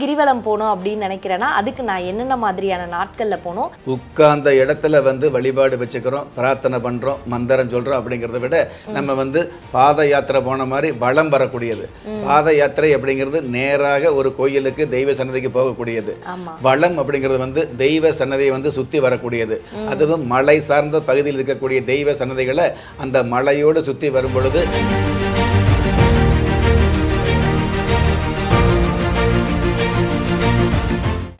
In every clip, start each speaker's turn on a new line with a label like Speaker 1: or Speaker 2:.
Speaker 1: கிரிவலம் போகணும் அப்படின்னு நினைக்கிறேன்னா அதுக்கு நான் என்னென்ன மாதிரியான நாட்களில் போகணும்?
Speaker 2: உட்கார்ந்த இடத்துல வந்து வழிபாடு வச்சுக்கிறோம் பிரார்த்தனை பண்ணுறோம் மந்திரம் சொல்கிறோம் அப்படிங்கிறத விட நம்ம வந்து பாத யாத்திரை போன மாதிரி வளம் வரக்கூடியது. பாத யாத்திரை அப்படிங்கிறது நேராக ஒரு கோயிலுக்கு தெய்வ சன்னதிக்கு போகக்கூடியது. வளம் அப்படிங்கிறது வந்து தெய்வ சன்னதியை வந்து சுற்றி வரக்கூடியது. அதுவும் மலை சார்ந்த பகுதியில் இருக்கக்கூடிய தெய்வ சன்னதிகளை அந்த மலையோடு சுற்றி வரும் பொழுது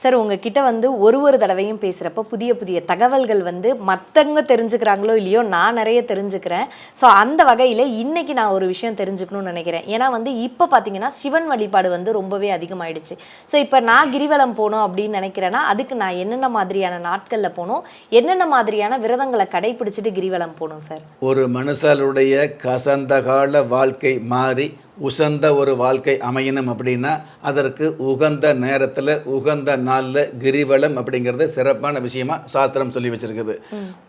Speaker 1: சார் உங்ககிட்ட வந்து ஒரு ஒரு தடவையும் பேசுகிறப்ப புதிய புதிய தகவல்கள் வந்து மற்றவங்க தெரிஞ்சுக்கிறாங்களோ இல்லையோ நான் நிறைய தெரிஞ்சுக்கிறேன். ஸோ அந்த வகையில் இன்னைக்கு நான் ஒரு விஷயம் தெரிஞ்சுக்கணும்னு நினைக்கிறேன். ஏன்னா வந்து இப்போ பார்த்தீங்கன்னா சிவன் வழிபாடு வந்து ரொம்பவே அதிகமாயிடுச்சு. ஸோ இப்போ நான் கிரிவலம் போகணும் அப்படின்னு நினைக்கிறேன்னா அதுக்கு நான் என்னென்ன மாதிரியான நாட்களில் போகணும்? என்னென்ன மாதிரியான விரதங்களை கடைபிடிச்சிட்டு கிரிவலம் போகணும் சார்?
Speaker 2: ஒரு மனுஷாளுடைய கசந்த கால வாழ்க்கை மாறி உசந்த ஒரு வாழ்க்கை அமையணும் அப்படின்னா அதற்கு உகந்த நேரத்தில் உகந்த நாளில் கிரிவலம் அப்படிங்கிறது சிறப்பான விஷயமா சாஸ்திரம் சொல்லி வச்சிருக்குது.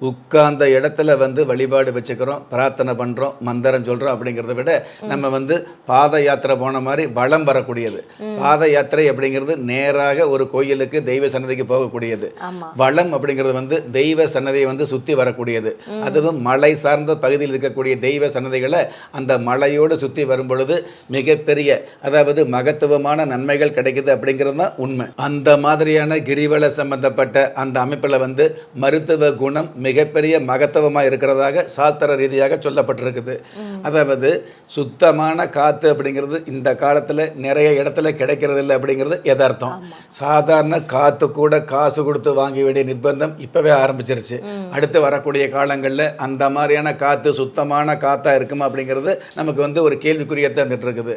Speaker 2: உட்கார்ந்த இடத்துல வந்து வழிபாடு வச்சுக்கிறோம் பிரார்த்தனை பண்ணுறோம் மந்திரம் சொல்கிறோம் அப்படிங்கிறத விட நம்ம வந்து பாத யாத்திரை போன மாதிரி வளம் வரக்கூடியது. பாத யாத்திரை அப்படிங்கிறது நேராக ஒரு கோயிலுக்கு தெய்வ சன்னதிக்கு போகக்கூடியது. வளம் அப்படிங்கிறது வந்து தெய்வ சன்னதியை வந்து சுற்றி வரக்கூடியது. அதுவும் மலை சார்ந்த பகுதியில் இருக்கக்கூடிய தெய்வ சன்னதிகளை அந்த மலையோடு சுற்றி வரும் பொழுது மிகப்பெரிய அதாவது மகத்துவமான நன்மைகள் கிடைக்குது அப்படிங்கிறது தான் உண்மை. அந்த மாதிரியான கிரிவல சம்பந்தப்பட்ட அந்த அமைப்பில் வந்து மருத்துவ குணம் மிகப்பெரிய மகத்துவமாக இருக்கிறதாக சாஸ்திர ரீதியாக சொல்லப்பட்டிருக்குது. அதாவது சுத்தமான காற்று அப்படிங்கிறது இந்த காலத்தில் நிறைய இடத்துல கிடைக்கிறது இல்லை அப்படிங்கிறது யதார்த்தம். சாதாரண காற்று கூட காசு கொடுத்து வாங்க வேண்டிய நிர்பந்தம் இப்போவே ஆரம்பிச்சிருச்சு. அடுத்து வரக்கூடிய காலங்களில் அந்த மாதிரியான காற்று சுத்தமான காற்றா இருக்குமா அப்படிங்கிறது நமக்கு வந்து ஒரு கேள்விக்குறியாக தந்துட்டு இருக்குது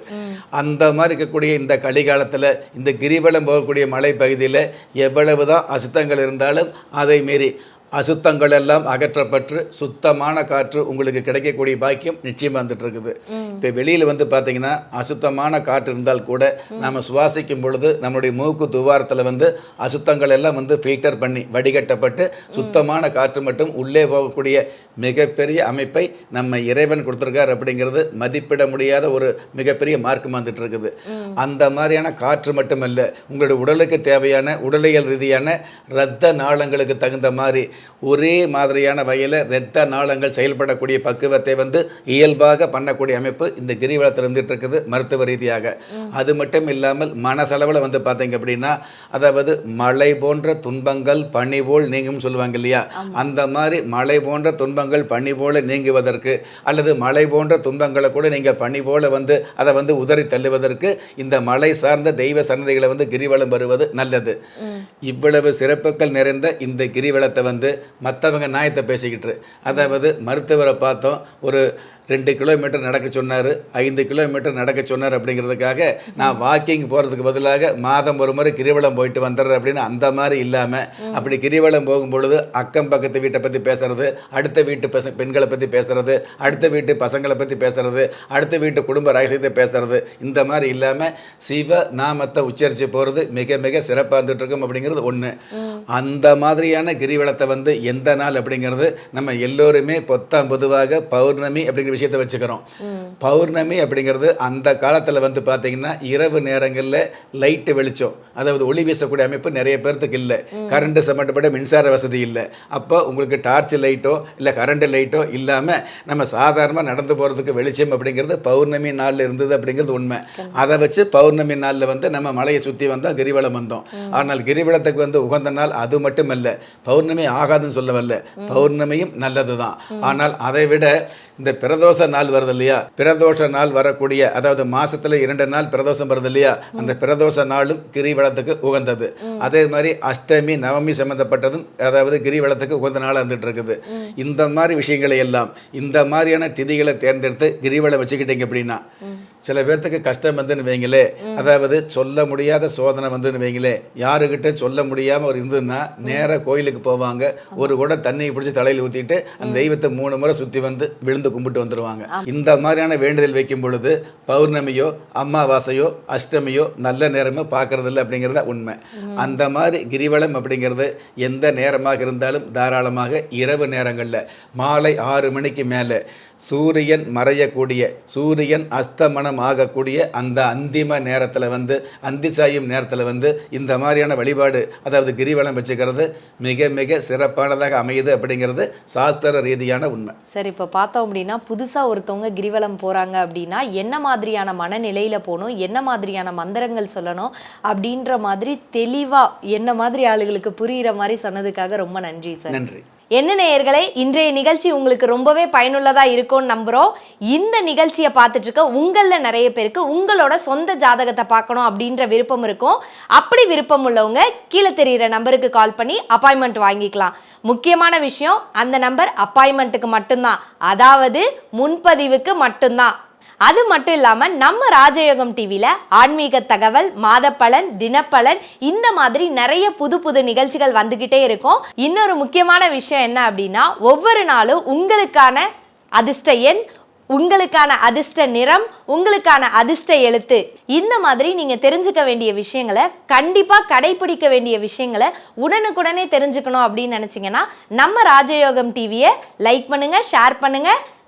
Speaker 2: அந்த மாதிரி இருக்கக்கூடிய இந்த கலிகாலத்தில் இந்த கிரிவலம் போகக்கூடிய மலை பகுதியில் எவ்வளவு தான் அசுத்தங்கள் இருந்தாலும் அதை மீறி அசுத்தங்கள் எல்லாம் அகற்றப்பட்டு சுத்தமான காற்று உங்களுக்கு கிடைக்கக்கூடிய பாக்கியம் நிச்சயமாக வந்துட்டு இருக்குது இப்போ வெளியில் வந்து பார்த்தீங்கன்னா அசுத்தமான காற்று இருந்தால் கூட நம்ம சுவாசிக்கும் பொழுது நம்மளுடைய மூக்கு துவாரத்தில் வந்து அசுத்தங்கள் எல்லாம் வந்து ஃபில்டர் பண்ணி வடிகட்டப்பட்டு சுத்தமான காற்று மட்டும் உள்ளே போகக்கூடிய மிகப்பெரிய அமைப்பை நம்ம இறைவன் கொடுத்துருக்கார் அப்படிங்கிறது மதிப்பிட முடியாத ஒரு மிகப்பெரிய மார்க்கம் வந்துட்டு இருக்குது அந்த மாதிரியான காற்று மட்டுமல்ல உங்களுடைய உடலுக்கு தேவையான உடலியல் ரீதியான இரத்த நாளங்களுக்கு தகுந்த மாதிரி ஒரே மாதிரியான வகையில் இரத்த நாளங்கள் செயல்படக்கூடிய பக்குவத்தை வந்து இயல்பாக பண்ணக்கூடிய அமைப்பு இந்த கிரிவலத்தில் இருந்துட்டு இருக்குது மருத்துவ ரீதியாக. அது மட்டும் இல்லாமல் மனசளவில் வந்து பார்த்தீங்க அப்படின்னா அதாவது மழை போன்ற துன்பங்கள் பனி போல் நீங்கும் சொல்லுவாங்க இல்லையா? அந்த மாதிரி மழை போன்ற துன்பங்கள் பனி போல நீங்குவதற்கு அல்லது மழை போன்ற துன்பங்களை கூட நீங்கள் பனி போல வந்து அதை வந்து உதறி தள்ளுவதற்கு இந்த மலை சார்ந்த தெய்வ சன்னதிகளை வந்து கிரிவலம் வருவது நல்லது. இவ்வளவு சிறப்புகள் நிறைந்த இந்த கிரிவலத்தை வந்து மற்றவங்க நியாயத்தை பேசிக்கிட்டு அதாவது மருத்துவரை பார்த்தோம் ஒரு ரெண்டு கிலோமீட்டர் நடக்க சொன்னார் ஐந்து கிலோமீட்டர் நடக்க சொன்னார் அப்படிங்கிறதுக்காக நான் வாக்கிங் போகிறதுக்கு பதிலாக மாதம் ஒரு முறை கிரிவலம் போயிட்டு வந்துடுறேன் அப்படின்னு அந்த மாதிரி இல்லாமல் அப்படி கிரிவலம் போகும் பொழுது அக்கம் பக்கத்து வீட்டை பற்றி பேசுறது அடுத்த வீட்டு பச பெண்களை பற்றி பேசுறது அடுத்த வீட்டு பசங்களை பற்றி பேசுறது அடுத்த வீட்டு குடும்ப ரகசியத்தை பேசுறது இந்த மாதிரி இல்லாமல் சிவ நாமத்தை உச்சரித்து போகிறது மிக மிக சிறப்பாக இருந்துட்டுருக்கோம் அப்படிங்கிறது ஒன்று அந்த மாதிரியான கிரிவலத்தை வந்து எந்த நாள் அப்படிங்கிறது நம்ம எல்லோருமே பொத்தாம் பொதுவாக பௌர்ணமி அப்படிங்கிற விஷயத்தை வச்சுக்கிறோம். பௌர்ணமி அப்படிங்கிறது அந்த காலத்தில் வந்து பார்த்தீங்கன்னா இரவு நேரங்களில் லைட்டு வெளிச்சம். அதாவது ஒளி வீசக்கூடிய அமைப்பு நிறைய பேர்த்துக்கு இல்லை. கரண்ட்டு சம்மந்தப்பட்ட மின்சார வசதி இல்லை. அப்போ உங்களுக்கு டார்ச் லைட்டோ இல்லை கரண்ட் லைட்டோ இல்லாமல் நம்ம சாதாரணமாக நடந்து போகிறதுக்கு வெளிச்சம் அப்படிங்கிறது பௌர்ணமி நாளில் இருந்தது அப்படிங்கிறது உண்மை. அதை வச்சு பௌர்ணமி நாளில் வந்து நம்ம மலையை சுற்றி வந்தோம் கிரிவலம் வந்தோம். ஆனால் கிரிவலத்துக்கு வந்து உகந்த நாள் அது மட்டுமல்ல. பௌர்ணமி ஆகாதுன்னு சொல்ல வரல. பௌர்ணமியும் நல்லது தான் ஆனால் அதை விட இந்த பிறந்த பிரதோஷ நாள் வருது இல்லையா? பிரதோஷ நாள் வரக்கூடிய அதாவது மாசத்துல இரண்டு நாள் பிரதோஷம் வருது இல்லையா? அந்த பிரதோஷ நாளும் கிரிவலத்துக்கு உகந்தது. அதே மாதிரி அஷ்டமி நவமி சம்பந்தப்பட்டதும் அதாவது கிரிவலத்துக்கு உகந்த நாளாக இருந்துட்டு இருக்குது இந்த மாதிரி விஷயங்களை எல்லாம் இந்த மாதிரியான திதிகளை தேர்ந்தெடுத்து கிரிவலம் வச்சுக்கிட்டீங்க அப்படின்னா சில பேர்த்துக்கு கஷ்டம் வந்துன்னு வைங்களே. அதாவது சொல்ல முடியாத சோதனை வந்துன்னு வைங்களே. யாருக்கிட்ட சொல்ல முடியாமல் ஒரு இருந்ததுன்னா நேராக கோயிலுக்கு போவாங்க. ஒரு கூட தண்ணியை பிடிச்சி தலையில் ஊற்றிட்டு அந்த தெய்வத்தை மூணு முறை சுற்றி வந்து விழுந்து கும்பிட்டு வந்து வந்துடுவாங்க இந்த மாதிரியான வேண்டுதல் வைக்கும் பொழுது பௌர்ணமியோ அமாவாசையோ அஷ்டமியோ நல்ல நேரமோ பார்க்கறதில்ல அப்படிங்கிறத உண்மை. அந்த மாதிரி கிரிவலம் அப்படிங்கிறது எந்த நேரமாக இருந்தாலும் தாராளமாக இரவு நேரங்களில் மாலை ஆறு மணிக்கு மேலே. சூரியன் மறையக்கூடிய சூரியன் அஸ்தமனம் ஆகக்கூடிய அந்த அந்திம நேரத்தில் வந்து அந்தி சாயும் நேரத்தில் வந்து இந்த மாதிரியான வழிபாடு அதாவது கிரிவலம் வச்சுக்கிறது மிக மிக சிறப்பானதாக அமையுது அப்படிங்கிறது சாஸ்திர ரீதியான உண்மை.
Speaker 1: சரி இப்போ பார்த்தோம் அப்படின்னா புதுசாக ஒருத்தவங்க கிரிவலம் போகிறாங்க அப்படின்னா என்ன மாதிரியான மனநிலையில் போகணும் என்ன மாதிரியான மந்திரங்கள் சொல்லணும் அப்படின்ற மாதிரி தெளிவாக என்ன மாதிரி ஆளுகளுக்கு புரிகிற மாதிரி சொன்னதுக்காக ரொம்ப நன்றி சார்.
Speaker 2: நன்றி.
Speaker 1: என்ன நேயர்களே இன்றைய நிகழ்ச்சி உங்களுக்கு ரொம்பவே பயனுள்ளதா இருக்கும்னு நம்புறோம். இந்த நிகழ்ச்சியை பார்த்துட்டு இருக்க உங்களில் நிறைய பேருக்கு உங்களோட சொந்த ஜாதகத்தை பார்க்கணும் அப்படின்ற விருப்பம் இருக்கும். அப்படி விருப்பம் உள்ளவங்க கீழே தெரிகிற நம்பருக்கு கால் பண்ணி அப்பாயின்மெண்ட் வாங்கிக்கலாம். முக்கியமான விஷயம் அந்த நம்பர் அப்பாயின்மெண்ட்டுக்கு மட்டும்தான். அதாவது முன்பதிவுக்கு மட்டும்தான். அது மட்டும் இல்லாமல் நம்ம ராஜயோகம் டிவியில் ஆன்மீக தகவல் மாதப்பலன் தினப்பலன் இந்த மாதிரி நிறைய புது புது நிகழ்ச்சிகள் வந்துக்கிட்டே இருக்கும். இன்னொரு முக்கியமான விஷயம் என்ன அப்படின்னா ஒவ்வொரு நாளும் உங்களுக்கான அதிர்ஷ்ட எண் உங்களுக்கான அதிர்ஷ்ட நிறம் உங்களுக்கான அதிர்ஷ்ட எழுத்து. இந்த மாதிரி நீங்கள் தெரிஞ்சுக்க வேண்டிய விஷயங்களை கண்டிப்பாக கடைபிடிக்க வேண்டிய விஷயங்களை உடனுக்குடனே தெரிஞ்சுக்கணும் அப்படின்னு நினச்சிங்கன்னா நம்ம ராஜயோகம் டிவியை லைக் பண்ணுங்கள் ஷேர் பண்ணுங்கள்